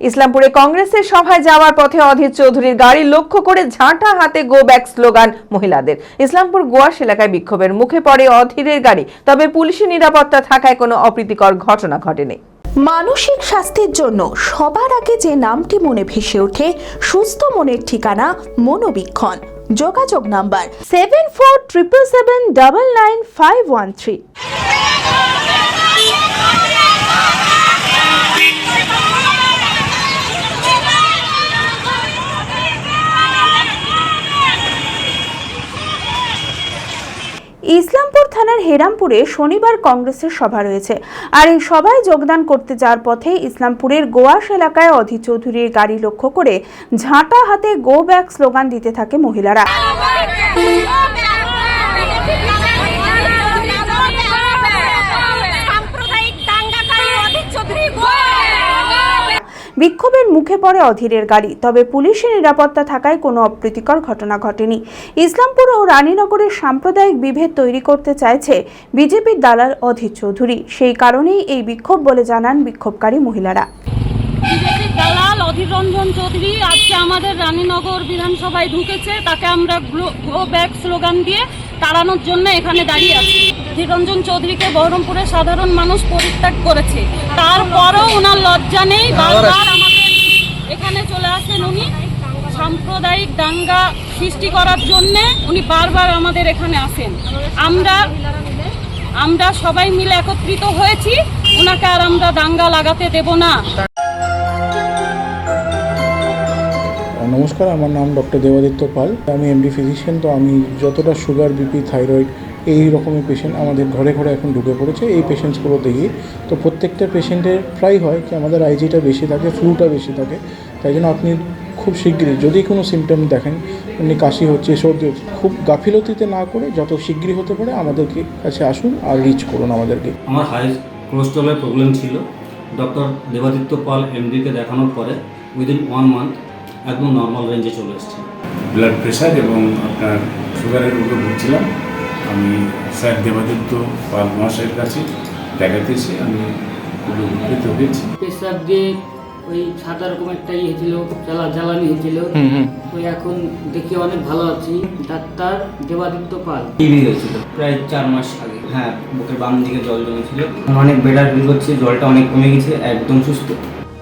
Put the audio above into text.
ইসলামপুরে কংগ্রেসের সভায় যাওয়ার পথে অধীর চৌধুরীর গাড়ি লক্ষ্য করে ঝাঁটা হাতে গো ব্যাক স্লোগান মহিলাদের। ইসলামপুর গোয়াস এলাকায় বিক্ষোভের মুখে পড়ে অধীরের গাড়ি, তবে পুলিশি নিরাপত্তা থাকায় কোনো অপ্রীতিকর ঘটনা ঘটেনি। মানসিক স্বাস্থ্যের জন্য সবার আগে যে নামটি মনে ভেসে ওঠে, সুস্থ মনের ঠিকানা মনোবীক্ষণ। যোগাযোগ number seven four triple seven double nine five one three Islampur থানার হেরামপুরে শনিবার কংগ্রেসের সভা রয়েছে। আর এই সভায় যোগদান করতে যাওয়ার পথে ইসলামপুরের গোয়াস এলাকায় অধি চৌধুরীর গাড়ি লক্ষ্য করে ঝাঁটা হাতে গো ব্যাক স্লোগান দিতে থাকে মহিলারা সাম্প্রদায়িক দাঙ্গাকারী অধীর চৌধুরী বিক্ষোভের মুখে পড়ে অধীরের গাড়ি, তবে পুলিশের নিরাপত্তা থাকায় কোনো অপ্রীতিকর ঘটনা ঘটেনি। ইসলামপুর ও রানীনগরের সাম্প্রদায়িক বিভেদ তৈরি করতে চাইছে বিজেপির দালাল অধীর চৌধুরী। সেই কারণেই এই বিক্ষোভ বলে জানান বিক্ষোভকারী মহিলারা। দালাল অধীর রঞ্জন চৌধুরী আজকে আমাদের রানীনগর বিধানসভায় ঢুকেছে। তাকে আমরা গ্রো ব্যাক স্লোগান দিয়ে তাড়ানোর জন্য এখানে দাঁড়িয়ে আছি। অধীর রঞ্জন চৌধুরীকে বহরমপুরের সাধারণ মানুষ পরিত্যাগ করেছে। তারপরও ওনার লজ্জা নেই। বারবার আমাদের এখানে চলে আসেন উনি। সাম্প্রদায়িক দাঙ্গা সৃষ্টি করার জন্যে উনি বারবার আমাদের এখানে আসেন। আমরা আমরা সবাই মিলে একত্রিত হয়েছি। ওনাকে আর আমরা দাঙ্গা লাগাতে দেব না। নমস্কার, আমার নাম ডক্টর দেবাদিত্য পাল। আমি এমডি ফিজিশিয়ান তো আমি যতটা সুগার বিপি থাইরয়েড এই রকমের পেশেন্ট আমাদের ঘরে ঘরে এখন ঢুকে পড়েছে। এই পেশেন্টসগুলো দেখি। তো প্রত্যেকটা পেশেন্টের প্রায় হয় কি, আমাদের আইজিটা বেশি থাকে ফ্লুটা বেশি থাকে। তাই জন্য আপনি খুব শীঘ্রই যদি কোনো সিমটম দেখেন, এমনি কাশি হচ্ছে, সর্দি হচ্ছে, খুব গাফিলতিতে না করে যত শীঘ্রই হতে পারে আমাদেরকে কাছে আসুন আর রিচ করুন আমাদেরকে। আমার হাই কোলেস্ট্রলের প্রবলেম ছিল। ডক্টর দেবাদিত্য পাল এমডিকে দেখানোর পরে উইদিন ওয়ান মান্থ একদম নর্মাল রেঞ্জে চলে এসেছে। ব্লাড প্রেশার এবং আপনার সুগারের রোগে ভুগছিলাম। আমি স্যার দেবাদিত্য পাল মহাশয়ের কাছে দেখাতে এসে আমি খুবই উপকৃত হয়েছি। পেশাব দিয়ে ওই সাদা রকম একটা ইয়ে ছিল জ্বালা জ্বালানি হয়েছিল তো এখন দেখি অনেক ভালো আছি। ডাক্তার দেবাদিত্য পাল। টিভি হয়েছিল। প্রায় চার মাস আগে। হ্যাঁ বুকের বাম দিকে জল জমেছিল। অনেক বেটার ফিল করছে জলটা অনেক কমে গেছে একদম সুস্থ।